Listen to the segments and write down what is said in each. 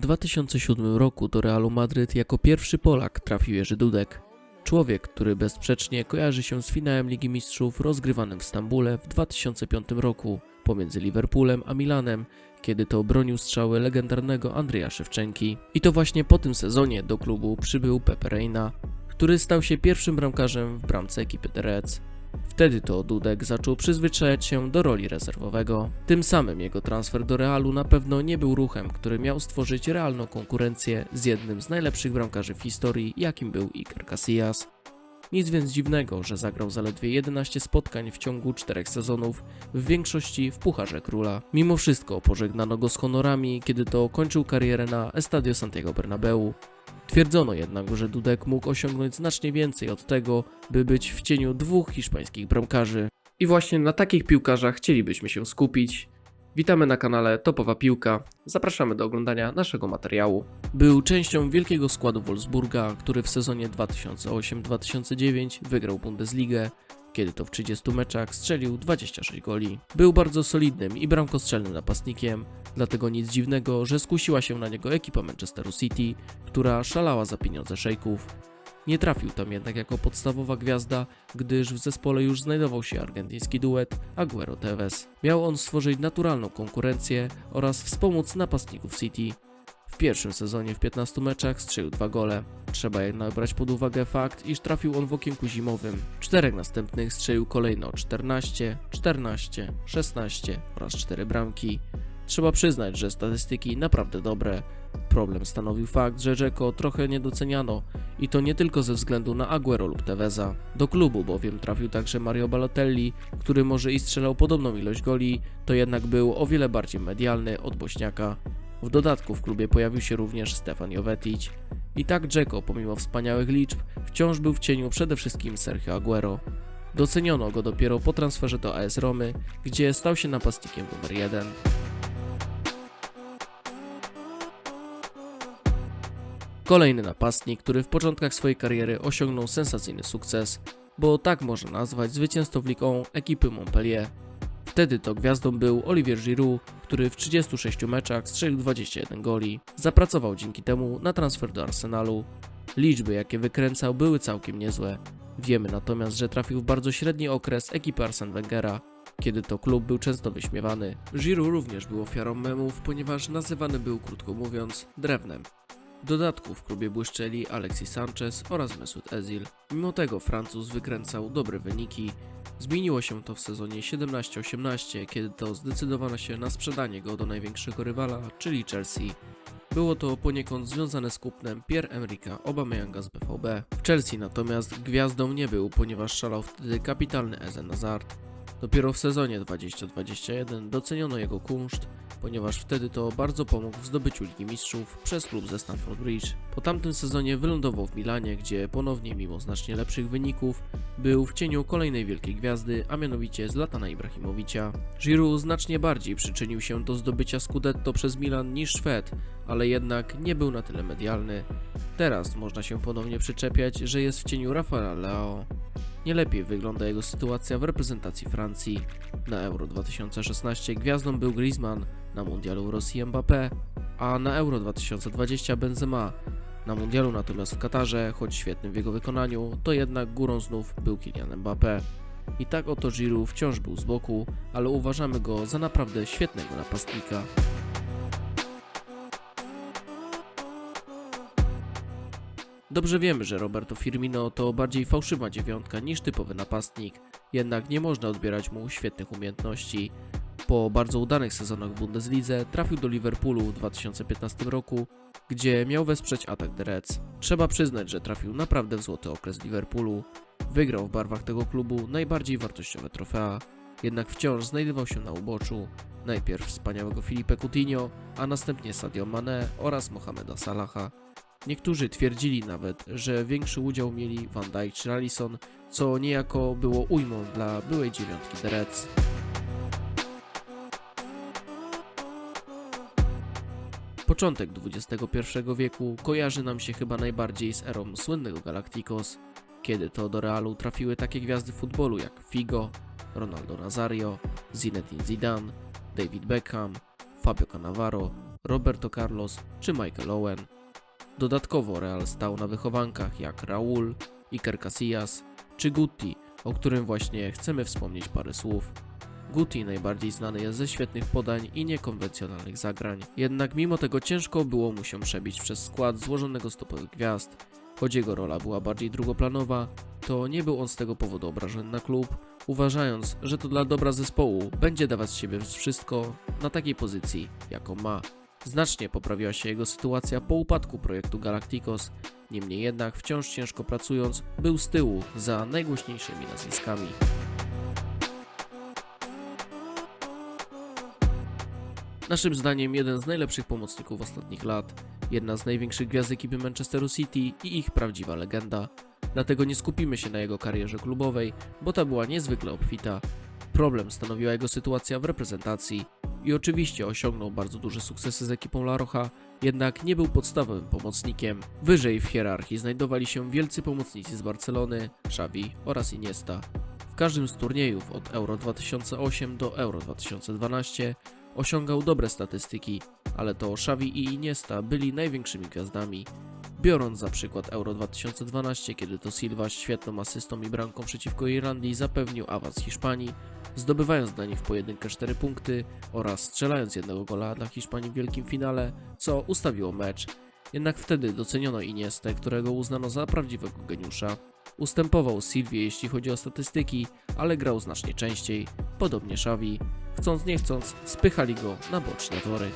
2007 roku do Realu Madryt jako pierwszy Polak trafił Jerzy Dudek. Człowiek, który bezsprzecznie kojarzy się z finałem Ligi Mistrzów rozgrywanym w Stambule w 2005 roku pomiędzy Liverpoolem a Milanem, kiedy to bronił strzały legendarnego Andrzeja Szewczenki. I to właśnie po tym sezonie do klubu przybył Pepe Reina, który stał się pierwszym bramkarzem w bramce ekipy The Reds. Wtedy to Dudek zaczął przyzwyczajać się do roli rezerwowego. Tym samym jego transfer do Realu na pewno nie był ruchem, który miał stworzyć realną konkurencję z jednym z najlepszych bramkarzy w historii, jakim był Iker Casillas. Nic więc dziwnego, że zagrał zaledwie 11 spotkań w ciągu czterech sezonów, w większości w Pucharze Króla. Mimo wszystko pożegnano go z honorami, kiedy to kończył karierę na Estadio Santiago Bernabeu. Twierdzono jednak, że Dudek mógł osiągnąć znacznie więcej od tego, by być w cieniu dwóch hiszpańskich bramkarzy. I właśnie na takich piłkarzach chcielibyśmy się skupić. Witamy na kanale Topowa Piłka. Zapraszamy do oglądania naszego materiału. Był częścią wielkiego składu Wolfsburga, który w sezonie 2008-2009 wygrał Bundesligę, kiedy to w 30 meczach strzelił 26 goli. Był bardzo solidnym i bramkostrzelnym napastnikiem, dlatego nic dziwnego, że skusiła się na niego ekipa Manchesteru City, która szalała za pieniądze szejków. Nie trafił tam jednak jako podstawowa gwiazda, gdyż w zespole już znajdował się argentyński duet Aguero-Tevez. Miał on stworzyć naturalną konkurencję oraz wspomóc napastników City. Pierwszym sezonie w 15 meczach strzelił dwa gole. Trzeba jednak brać pod uwagę fakt, iż trafił on w okienku zimowym. Czterech następnych strzelił kolejno 14, 14, 16 oraz 4 bramki. Trzeba przyznać, że statystyki naprawdę dobre. Problem stanowił fakt, że Dzeko trochę nie doceniano i to nie tylko ze względu na Aguero lub Teveza. Do klubu bowiem trafił także Mario Balotelli, który może i strzelał podobną ilość goli, to jednak był o wiele bardziej medialny od Bośniaka. W dodatku w klubie pojawił się również Stefan Jovetic. I tak Dzeko, pomimo wspaniałych liczb, wciąż był w cieniu przede wszystkim Sergio Aguero. Doceniono go dopiero po transferze do AS Romy, gdzie stał się napastnikiem numer 1. Kolejny napastnik, który w początkach swojej kariery osiągnął sensacyjny sukces, bo tak można nazwać zwycięstwo w Ligue 1 ekipy Montpellier. Wtedy to gwiazdą był Olivier Giroud, który w 36 meczach strzelił 21 goli. Zapracował dzięki temu na transfer do Arsenalu. Liczby, jakie wykręcał, były całkiem niezłe. Wiemy natomiast, że trafił w bardzo średni okres ekipy Arsene Wengera, kiedy to klub był często wyśmiewany. Giroud również był ofiarą memów, ponieważ nazywany był, krótko mówiąc, drewnem. W dodatku w klubie błyszczeli Alexis Sanchez oraz Mesut Özil. Mimo tego Francuz wykręcał dobre wyniki. Zmieniło się to w sezonie 17-18, kiedy to zdecydowano się na sprzedanie go do największego rywala, czyli Chelsea. Było to poniekąd związane z kupnem Pierre-Emerick'a Aubameyanga z BVB. W Chelsea natomiast gwiazdą nie był, ponieważ szalał wtedy kapitalny Eden Hazard. Dopiero w sezonie 2021 doceniono jego kunszt, ponieważ wtedy to bardzo pomógł w zdobyciu Ligi Mistrzów przez klub ze Stamford Bridge. Po tamtym sezonie wylądował w Milanie, gdzie ponownie mimo znacznie lepszych wyników był w cieniu kolejnej wielkiej gwiazdy, a mianowicie Zlatana Ibrahimowicza. Giroud znacznie bardziej przyczynił się do zdobycia Scudetto przez Milan niż Szwed, ale jednak nie był na tyle medialny. Teraz można się ponownie przyczepiać, że jest w cieniu Rafaela Leao. Nie lepiej wygląda jego sytuacja w reprezentacji Francji. Na Euro 2016 gwiazdą był Griezmann, na Mundialu Rosji Mbappé, a na Euro 2020 Benzema. Na Mundialu natomiast w Katarze, choć świetnym w jego wykonaniu, to jednak górą znów był Kylian Mbappé. I tak oto Giroud wciąż był z boku, ale uważamy go za naprawdę świetnego napastnika. Dobrze wiemy, że Roberto Firmino to bardziej fałszywa dziewiątka niż typowy napastnik, jednak nie można odbierać mu świetnych umiejętności. Po bardzo udanych sezonach w Bundeslidze trafił do Liverpoolu w 2015 roku, gdzie miał wesprzeć atak The Reds. Trzeba przyznać, że trafił naprawdę w złoty okres Liverpoolu. Wygrał w barwach tego klubu najbardziej wartościowe trofea, jednak wciąż znajdował się na uboczu. Najpierw wspaniałego Filipe Coutinho, a następnie Sadio Mane oraz Mohameda Salaha. Niektórzy twierdzili nawet, że większy udział mieli Van Dijk czy Alisson, co niejako było ujmą dla byłej dziewiątki The Reds. Początek XXI wieku kojarzy nam się chyba najbardziej z erą słynnego Galacticos, kiedy to do Realu trafiły takie gwiazdy futbolu jak Figo, Ronaldo Nazario, Zinedine Zidane, David Beckham, Fabio Cannavaro Roberto Carlos czy Michael Owen. Dodatkowo Real stał na wychowankach jak Raul, Iker Casillas czy Guti, o którym właśnie chcemy wspomnieć parę słów. Guti najbardziej znany jest ze świetnych podań i niekonwencjonalnych zagrań, jednak mimo tego ciężko było mu się przebić przez skład złożonego z gwiazd. Choć jego rola była bardziej drugoplanowa, to nie był on z tego powodu obrażony na klub, uważając, że to dla dobra zespołu będzie dawać z siebie wszystko na takiej pozycji, jaką ma. Znacznie poprawiła się jego sytuacja po upadku projektu Galacticos, niemniej jednak wciąż ciężko pracując, był z tyłu za najgłośniejszymi nazwiskami. Naszym zdaniem jeden z najlepszych pomocników ostatnich lat, jedna z największych gwiazd ekipy Manchesteru City i ich prawdziwa legenda. Dlatego nie skupimy się na jego karierze klubowej, bo ta była niezwykle obfita. Problem stanowiła jego sytuacja w reprezentacji i oczywiście osiągnął bardzo duże sukcesy z ekipą La Roja, jednak nie był podstawowym pomocnikiem. Wyżej w hierarchii znajdowali się wielcy pomocnicy z Barcelony, Xavi oraz Iniesta. W każdym z turniejów od Euro 2008 do Euro 2012 osiągał dobre statystyki, ale to Xavi i Iniesta byli największymi gwiazdami. Biorąc za przykład Euro 2012, kiedy to Silva świetną asystą i bramką przeciwko Irlandii zapewnił awans Hiszpanii, zdobywając dla nich w pojedynkę 4 punkty oraz strzelając jednego gola dla Hiszpanii w wielkim finale, co ustawiło mecz. Jednak wtedy doceniono Iniestę, którego uznano za prawdziwego geniusza. Ustępował Silvie jeśli chodzi o statystyki, ale grał znacznie częściej, podobnie Xavi. Chcąc nie chcąc, spychali go na boczne tory.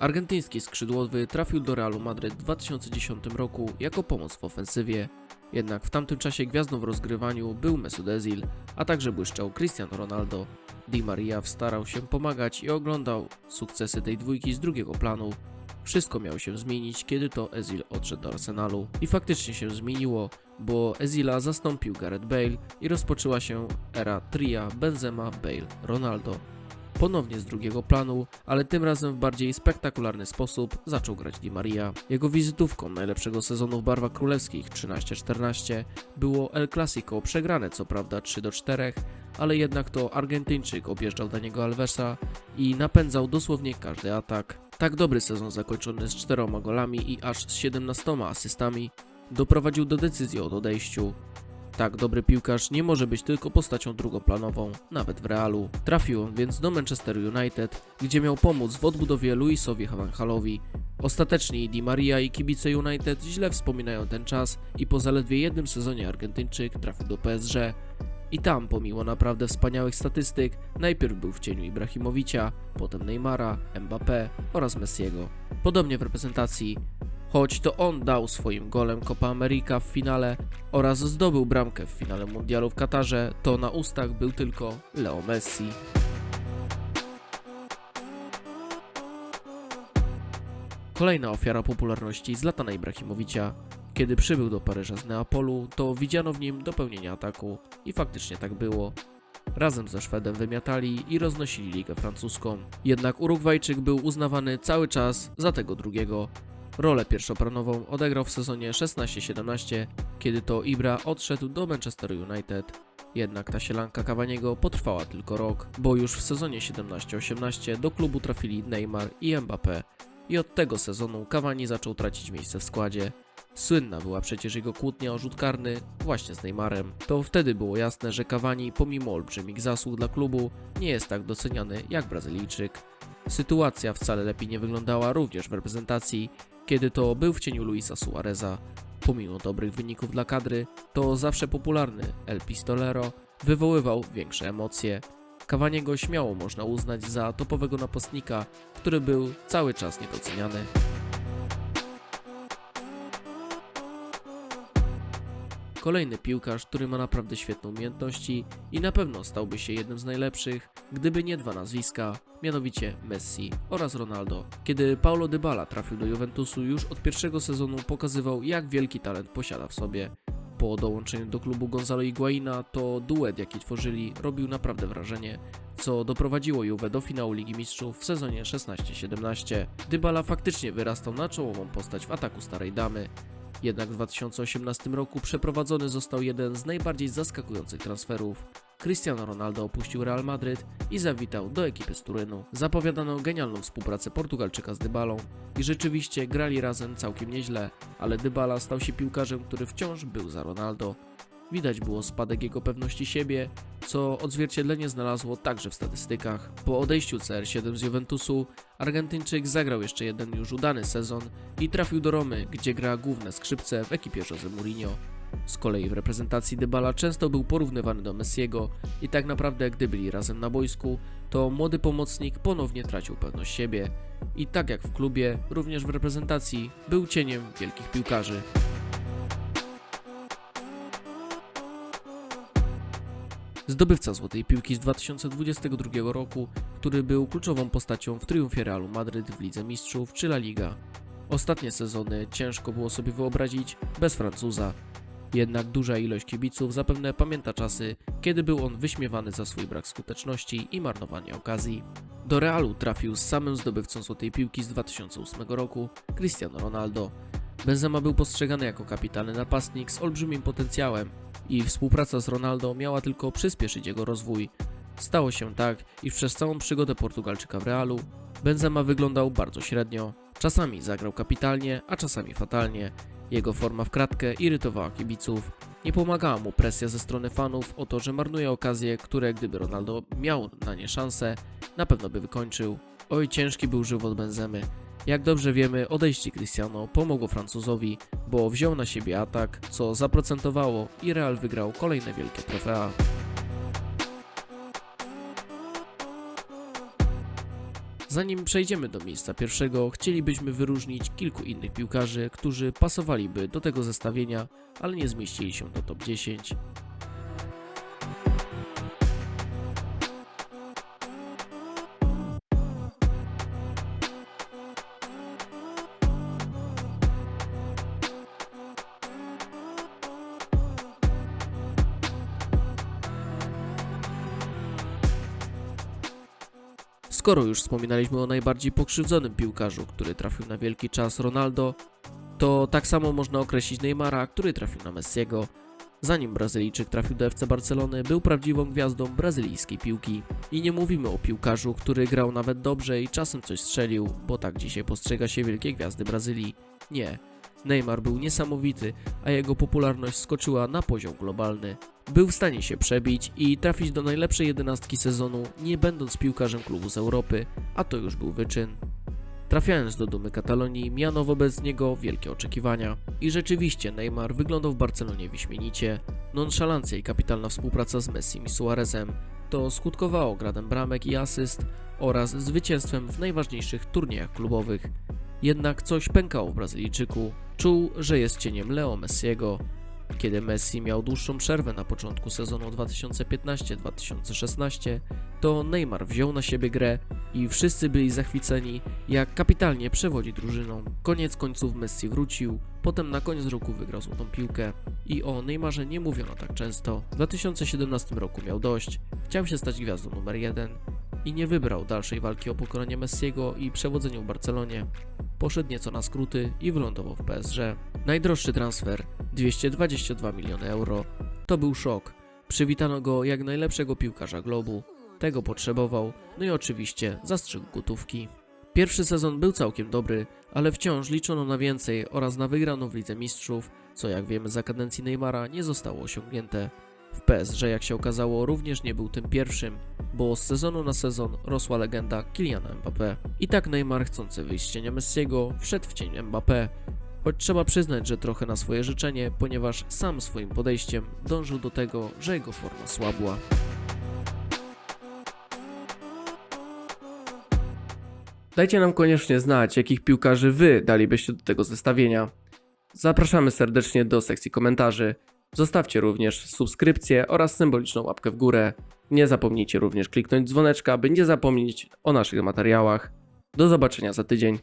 Argentyński skrzydłowy trafił do Realu Madryt w 2010 roku jako pomoc w ofensywie. Jednak w tamtym czasie gwiazdą w rozgrywaniu był Mesut Özil, a także błyszczał Cristiano Ronaldo. Di Maria starał się pomagać i oglądał sukcesy tej dwójki z drugiego planu. Wszystko miało się zmienić, kiedy to Özil odszedł do Arsenalu. I faktycznie się zmieniło, bo Ezila zastąpił Gareth Bale i rozpoczęła się era tria Benzema, Bale, Ronaldo. Ponownie z drugiego planu, ale tym razem w bardziej spektakularny sposób zaczął grać Di Maria. Jego wizytówką najlepszego sezonu w barwach królewskich 13-14 było El Clasico, przegrane co prawda 3-4, ale jednak to Argentyńczyk objeżdżał Daniego Alvesa i napędzał dosłownie każdy atak. Tak dobry sezon zakończony z czteroma golami i aż z 17 asystami doprowadził do decyzji o odejściu. Tak dobry piłkarz nie może być tylko postacią drugoplanową, nawet w Realu. Trafił on więc do Manchester United, gdzie miał pomóc w odbudowie Luisowi Van Halowi. Ostatecznie Di Maria i kibice United źle wspominają ten czas i po zaledwie jednym sezonie Argentyńczyk trafił do PSG. I tam, pomimo naprawdę wspaniałych statystyk, najpierw był w cieniu Ibrahimowicza, potem Neymara, Mbappé oraz Messiego. Podobnie w reprezentacji, choć to on dał swoim golem Copa America w finale oraz zdobył bramkę w finale mundialu w Katarze, to na ustach był tylko Leo Messi. Kolejna ofiara popularności Zlatana Ibrahimowicza. Kiedy przybył do Paryża z Neapolu, to widziano w nim dopełnienie ataku i faktycznie tak było. Razem ze Szwedem wymiatali i roznosili ligę francuską. Jednak Urugwajczyk był uznawany cały czas za tego drugiego. Rolę pierwszoplanową odegrał w sezonie 16-17, kiedy to Ibra odszedł do Manchester United. Jednak ta sielanka Cavaniego potrwała tylko rok, bo już w sezonie 17-18 do klubu trafili Neymar i Mbappé. I od tego sezonu Cavani zaczął tracić miejsce w składzie. Słynna była przecież jego kłótnia o rzut karny właśnie z Neymarem. To wtedy było jasne, że Cavani pomimo olbrzymich zasług dla klubu nie jest tak doceniany jak Brazylijczyk. Sytuacja wcale lepiej nie wyglądała również w reprezentacji, kiedy to był w cieniu Luisa Suareza. Pomimo dobrych wyników dla kadry, to zawsze popularny El Pistolero wywoływał większe emocje. Cavaniego śmiało można uznać za topowego napastnika, który był cały czas niedoceniany. Kolejny piłkarz, który ma naprawdę świetne umiejętności i na pewno stałby się jednym z najlepszych, gdyby nie dwa nazwiska, mianowicie Messi oraz Ronaldo. Kiedy Paulo Dybala trafił do Juventusu już od pierwszego sezonu pokazywał jak wielki talent posiada w sobie. Po dołączeniu do klubu Gonzalo Higuaina to duet jaki tworzyli robił naprawdę wrażenie, co doprowadziło Juve do finału Ligi Mistrzów w sezonie 16-17. Dybala faktycznie wyrastał na czołową postać w ataku Starej Damy, jednak w 2018 roku przeprowadzony został jeden z najbardziej zaskakujących transferów. Cristiano Ronaldo opuścił Real Madryt i zawitał do ekipy z Turynu. Zapowiadano genialną współpracę Portugalczyka z Dybalą i rzeczywiście grali razem całkiem nieźle, ale Dybala stał się piłkarzem, który wciąż był za Ronaldo. Widać było spadek jego pewności siebie, co odzwierciedlenie znalazło także w statystykach. Po odejściu CR7 z Juventusu, Argentyńczyk zagrał jeszcze jeden już udany sezon i trafił do Romy, gdzie gra główne skrzypce w ekipie Jose Mourinho. Z kolei w reprezentacji Dybala często był porównywany do Messiego i tak naprawdę gdy byli razem na boisku, to młody pomocnik ponownie tracił pewność siebie. I tak jak w klubie, również w reprezentacji był cieniem wielkich piłkarzy. Zdobywca Złotej Piłki z 2022 roku, który był kluczową postacią w triumfie Realu Madryt w Lidze Mistrzów czy La Liga. Ostatnie sezony ciężko było sobie wyobrazić bez Francuza. Jednak duża ilość kibiców zapewne pamięta czasy, kiedy był on wyśmiewany za swój brak skuteczności i marnowanie okazji. Do Realu trafił z samym zdobywcą Złotej Piłki z 2008 roku, Cristiano Ronaldo. Benzema był postrzegany jako kapitalny napastnik z olbrzymim potencjałem i współpraca z Ronaldo miała tylko przyspieszyć jego rozwój. Stało się tak, iż przez całą przygodę Portugalczyka w Realu Benzema wyglądał bardzo średnio. Czasami zagrał kapitalnie, a czasami fatalnie. Jego forma w kratkę irytowała kibiców. Nie pomagała mu presja ze strony fanów o to, że marnuje okazje, które gdyby Ronaldo miał na nie szansę, na pewno by wykończył. Oj, ciężki był żywot Benzemy. Jak dobrze wiemy, odejście Cristiano pomogło Francuzowi, bo wziął na siebie atak, co zaprocentowało i Real wygrał kolejne wielkie trofea. Zanim przejdziemy do miejsca pierwszego, chcielibyśmy wyróżnić kilku innych piłkarzy, którzy pasowaliby do tego zestawienia, ale nie zmieścili się do top 10. Skoro już wspominaliśmy o najbardziej pokrzywdzonym piłkarzu, który trafił na wielki czas Ronaldo, to tak samo można określić Neymara, który trafił na Messiego. Zanim Brazylijczyk trafił do FC Barcelony, był prawdziwą gwiazdą brazylijskiej piłki. I nie mówimy o piłkarzu, który grał nawet dobrze i czasem coś strzelił, bo tak dzisiaj postrzega się wielkie gwiazdy Brazylii. Nie. Neymar był niesamowity, a jego popularność skoczyła na poziom globalny. Był w stanie się przebić i trafić do najlepszej jedenastki sezonu, nie będąc piłkarzem klubu z Europy, a to już był wyczyn. Trafiając do dumy Katalonii, miano wobec niego wielkie oczekiwania. I rzeczywiście Neymar wyglądał w Barcelonie wyśmienicie. Nonszalancja i kapitalna współpraca z Messim i Suarezem to skutkowało gradem bramek i asyst oraz zwycięstwem w najważniejszych turniejach klubowych. Jednak coś pękało w Brazylijczyku. Czuł, że jest cieniem Leo Messiego. Kiedy Messi miał dłuższą przerwę na początku sezonu 2015-2016, to Neymar wziął na siebie grę i wszyscy byli zachwyceni, jak kapitalnie przewodzi drużyną. Koniec końców Messi wrócił, potem na koniec roku wygrał złotą piłkę. I o Neymarze nie mówiono tak często. W 2017 roku miał dość, chciał się stać gwiazdą numer jeden i nie wybrał dalszej walki o pokonanie Messiego i przewodzeniu w Barcelonie. Poszedł nieco na skróty i wylądował w PSG. Najdroższy transfer 222 miliony euro. To był szok. Przywitano go jak najlepszego piłkarza globu. Tego potrzebował, no i oczywiście zastrzegł gotówki. Pierwszy sezon był całkiem dobry, ale wciąż liczono na więcej oraz na wygraną w Lidze Mistrzów, co jak wiemy za kadencji Neymara nie zostało osiągnięte. W PSG, jak się okazało, również nie był tym pierwszym, bo z sezonu na sezon rosła legenda Kyliana Mbappé. I tak Neymar, chcący wyjść z cienia Messiego, wszedł w cień Mbappé. Choć trzeba przyznać, że trochę na swoje życzenie, ponieważ sam swoim podejściem dążył do tego, że jego forma słabła. Dajcie nam koniecznie znać, jakich piłkarzy wy dalibyście do tego zestawienia. Zapraszamy serdecznie do sekcji komentarzy. Zostawcie również subskrypcję oraz symboliczną łapkę w górę. Nie zapomnijcie również kliknąć dzwoneczka, by nie zapomnieć o naszych materiałach. Do zobaczenia za tydzień.